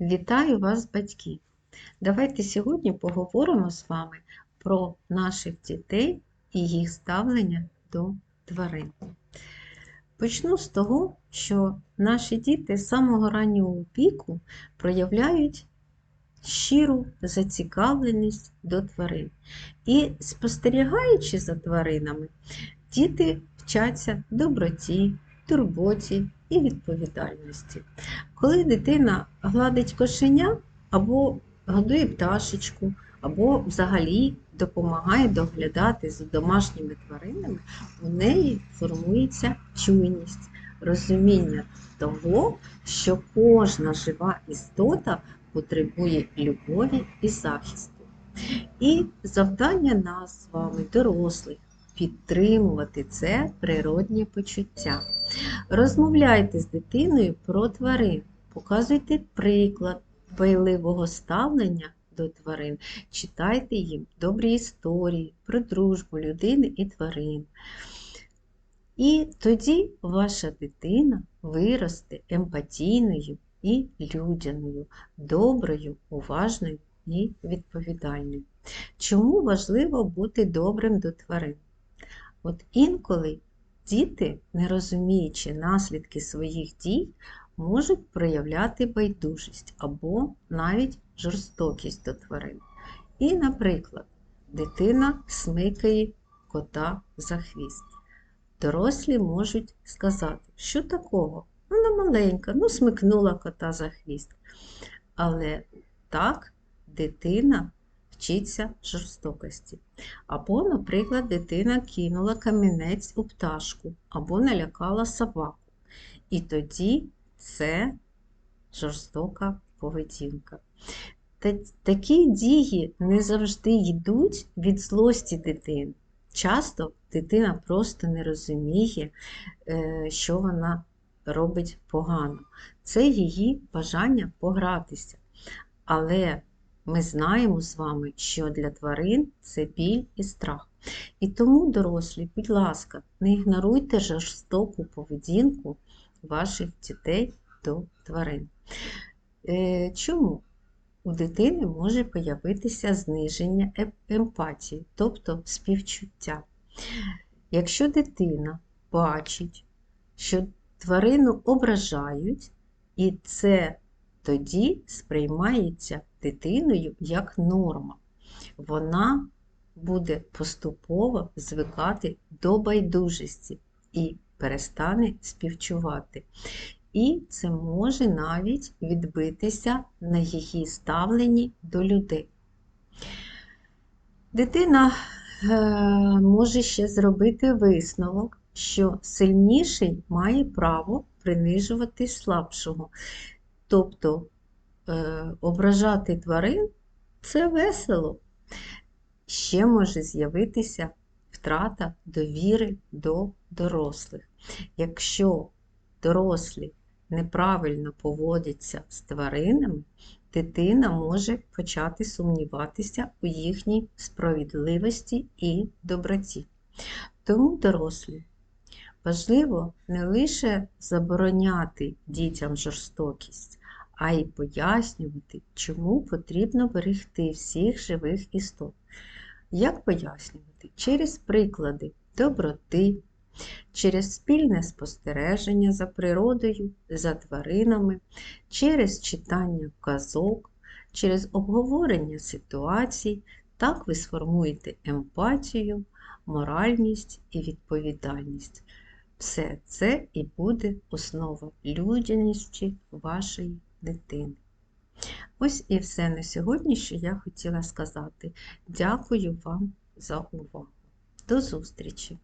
Вітаю вас, батьки! Давайте сьогодні поговоримо з вами про наших дітей і їх ставлення до тварин. Почну з того, що наші діти з самого раннього віку проявляють щиру зацікавленість до тварин. І спостерігаючи за тваринами, діти вчаться доброті, турботі і відповідальності. Коли дитина гладить кошеня або годує пташечку, або взагалі допомагає доглядати за домашніми тваринами, у неї формується чуйність, розуміння того, що кожна жива істота потребує любові і захисту. І завдання нас з вами, дорослих, підтримувати це природнє почуття. Розмовляйте з дитиною про тварин, показуйте приклад дбайливого ставлення до тварин, читайте їм добрі історії про дружбу людини і тварин. І тоді ваша дитина виросте емпатійною і людяною, доброю, уважною і відповідальною. Чому важливо бути добрим до тварин? От інколи діти, не розуміючи наслідки своїх дій, можуть проявляти байдужість або навіть жорстокість до тварин. І, наприклад, дитина смикає кота за хвіст. Дорослі можуть сказати, що такого? Вона маленька, ну смикнула кота за хвіст. Але так дитина вчиться жорстокості. Або, наприклад, дитина кинула камінець у пташку, або налякала собаку. І тоді це жорстока поведінка. Такі дії не завжди йдуть від злості дитини. Часто дитина просто не розуміє, е, що вона робить погано. Це її бажання погратися. Але ми знаємо з вами, що для тварин це біль і страх. І тому, дорослі, будь ласка, не ігноруйте жорстоку поведінку ваших дітей до тварин. Е, чому? У дитини може появитися зниження емпатії, тобто співчуття. Якщо дитина бачить, що тварину ображають, і це тоді сприймається дитиною як норма. Вона буде поступово звикати до байдужості і перестане співчувати. І це може навіть відбитися на її ставленні до людей. Дитина е, може ще зробити висновок, що сильніший має право принижувати слабшого. Тобто е, ображати тварин це весело. Ще може з'явитися втрата довіри до дорослих. Якщо дорослі неправильно поводяться з тваринами, дитина може почати сумніватися у їхній справедливості і доброті. Тому дорослі важливо не лише забороняти дітям жорстокість, а й пояснювати, чому потрібно берегти всіх живих істот. Як пояснювати? Через приклади доброти, через спільне спостереження за природою, за тваринами, через читання казок, через обговорення ситуацій, так ви сформуєте емпатію, моральність і відповідальність. Все це і буде основа людяності вашої дитини. Ось і все на сьогодні, що я хотіла сказати. Дякую вам за увагу. До зустрічі!